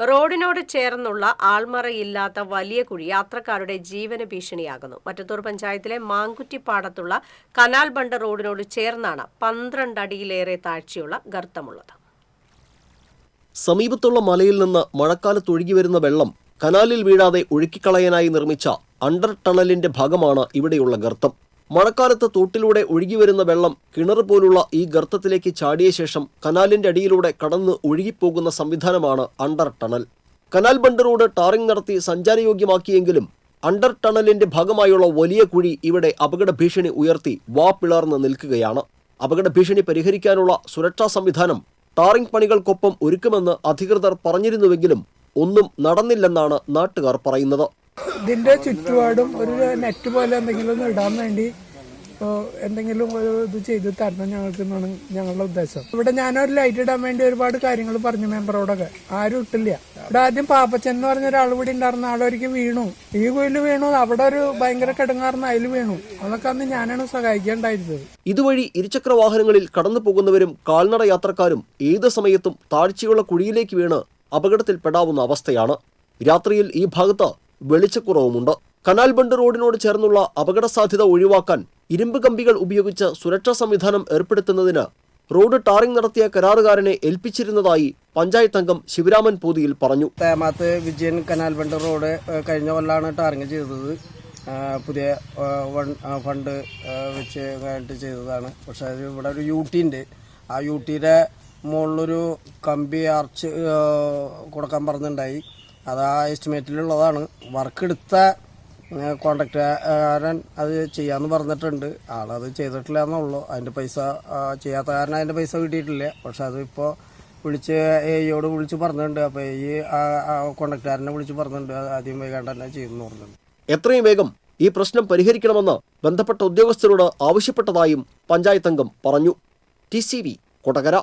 റോഡിനോട് ചേർന്നുള്ള ആൾമറയില്ലാത്ത വലിയ കുഴി യാത്രക്കാരുടെ ജീവന ഭീഷണിയാകുന്നു. മറ്റത്തൂർ പഞ്ചായത്തിലെ മാങ്കുറ്റിപ്പാടത്തുള്ള കനാൽ ബണ്ട് റോഡിനോട് ചേർന്നാണ് പന്ത്രണ്ട് അടിയിലേറെ താഴ്ചയുള്ള ഗർത്തമുള്ളത്. സമീപത്തുള്ള മലയിൽ നിന്ന് മഴക്കാലത്ത് ഒഴുകി വരുന്ന വെള്ളം കനാലിൽ വീഴാതെ ഒഴുക്കിക്കളയാനായി നിർമ്മിച്ച അണ്ടർ ടണലിന്റെ ഭാഗമാണ് ഇവിടെയുള്ള ഗർത്തം. മഴക്കാലത്ത് തോട്ടിലൂടെ ഒഴുകി വരുന്ന വെള്ളം കിണർ പോലുള്ള ഈ ഗർത്തത്തിലേക്ക് ചാടിയ ശേഷം കനാലിന്റെ അടിയിലൂടെ കടന്ന് ഒഴുകിപ്പോകുന്ന സംവിധാനമാണ് under tunnel. Canal bund road tarring നടത്തി സഞ്ചാരയോഗ്യമാക്കിയെങ്കിലും അണ്ടർ ടണലിന്റെ ഭാഗമായുള്ള വലിയ കുഴി ഇവിടെ അപകട ഭീഷണി ഉയർത്തി വാ പിളർന്ന് നിൽക്കുകയാണ്. അപകട ഭീഷണി പരിഹരിക്കാനുള്ള സുരക്ഷാ സംവിധാനം ടാറിംഗ് പണികൾക്കൊപ്പം ഒരുക്കുമെന്ന് അധികൃതർ പറഞ്ഞിരുന്നുവെങ്കിലും ഒന്നും നടന്നില്ലെന്നാണ് നാട്ടുകാർ പറയുന്നത്. ഇതിന്റെ ചുറ്റുപാടും ഒരു നെറ്റ് പോലെ എന്തെങ്കിലും ഒന്ന് ഇടാൻ വേണ്ടി എന്തെങ്കിലും ഒരു ഇത് ചെയ്ത് തരണം ഞങ്ങൾക്ക് എന്നാണ് ഞങ്ങളുടെ ഉദ്ദേശം. ഇവിടെ ഞാനൊരു ലൈറ്റ് ഇടാൻ വേണ്ടി ഒരുപാട് കാര്യങ്ങൾ പറഞ്ഞു മെമ്പറോടൊക്കെ. ആരും ഇട്ടില്ല. ഇവിടെ ആദ്യം പാപ്പച്ചൻ എന്ന് പറഞ്ഞ ഒരാൾ ഇവിടെ ഉണ്ടായിരുന്ന ആളൊരിക്കൽ വീണു. ഈ കുയിൽ വീണു. അവിടെ ഒരു ഭയങ്കര കിടങ്ങാർന്ന് അതിൽ വീണു. അതൊക്കെ അന്ന് ഞാനാണ് സഹായിക്കേണ്ടായിരുന്നത്. ഇതുവഴി ഇരുചക്ര വാഹനങ്ങളിൽ കടന്നു പോകുന്നവരും കാൽനട യാത്രക്കാരും ഏത് സമയത്തും താഴ്ചയുള്ള കുഴിയിലേക്ക് വീണ് അപകടത്തിൽപ്പെടാവുന്ന അവസ്ഥയാണ്. രാത്രിയിൽ ഈ ഭാഗത്ത് വെളിച്ചക്കുറവുമുണ്ട്. കനാൽ ബണ്ട് റോഡിനോട് ചേർന്നുള്ള അപകട സാധ്യത ഒഴിവാക്കാൻ ഇരുമ്പ് കമ്പികൾ ഉപയോഗിച്ച് സുരക്ഷാ സംവിധാനം ഏർപ്പെടുത്തുന്നതിന് റോഡ് ടാറിംഗ് നടത്തിയ കരാറുകാരനെ ഏൽപ്പിച്ചിരുന്നതായി പഞ്ചായത്ത് അംഗം ശിവരാമൻ പൂതിയിൽ പറഞ്ഞു. Themath Vijayan canal bund road കഴിഞ്ഞ കൊല്ലാണ് ടാറിങ് ചെയ്തത്. പുതിയ ഫണ്ട് വെച്ച് ചെയ്തതാണ്. പക്ഷേ ഇവിടെ ഒരു യു ടി ഉണ്ട്. ആ യു ടിയുടെ മുകളിലൊരു കമ്പി ആർച്ച് കൊടുക്കാൻ പറഞ്ഞിട്ടുണ്ടായി. അത് ആ എസ്റ്റിമേറ്റിലുള്ളതാണ് വർക്ക് എടുത്ത കോൺട്രാക്ടറുകാരൻ അത് ചെയ്യാമെന്ന് പറഞ്ഞിട്ടുണ്ട്. ആളത് ചെയ്തിട്ടില്ല എന്നുള്ളൂ അതിന്റെ പൈസ ചെയ്യാത്ത കാരണം അതിന്റെ പൈസ കിട്ടിയിട്ടില്ല. പക്ഷെ അതിപ്പോൾ വിളിച്ച് എയോട് വിളിച്ച് പറഞ്ഞിട്ടുണ്ട്. അപ്പോൾ ഈ കോൺട്രാക്ടറുകാരനെ വിളിച്ച് പറഞ്ഞിട്ടുണ്ട്. ആദ്യം വൈകാണ്ട് തന്നെ ചെയ്യുമെന്ന് പറഞ്ഞിട്ടുണ്ട്. എത്രയും വേഗം ഈ പ്രശ്നം പരിഹരിക്കണമെന്ന് ബന്ധപ്പെട്ട ഉദ്യോഗസ്ഥരോട് ആവശ്യപ്പെട്ടതായും പഞ്ചായത്ത് അംഗം പറഞ്ഞു. T C V Kodakara.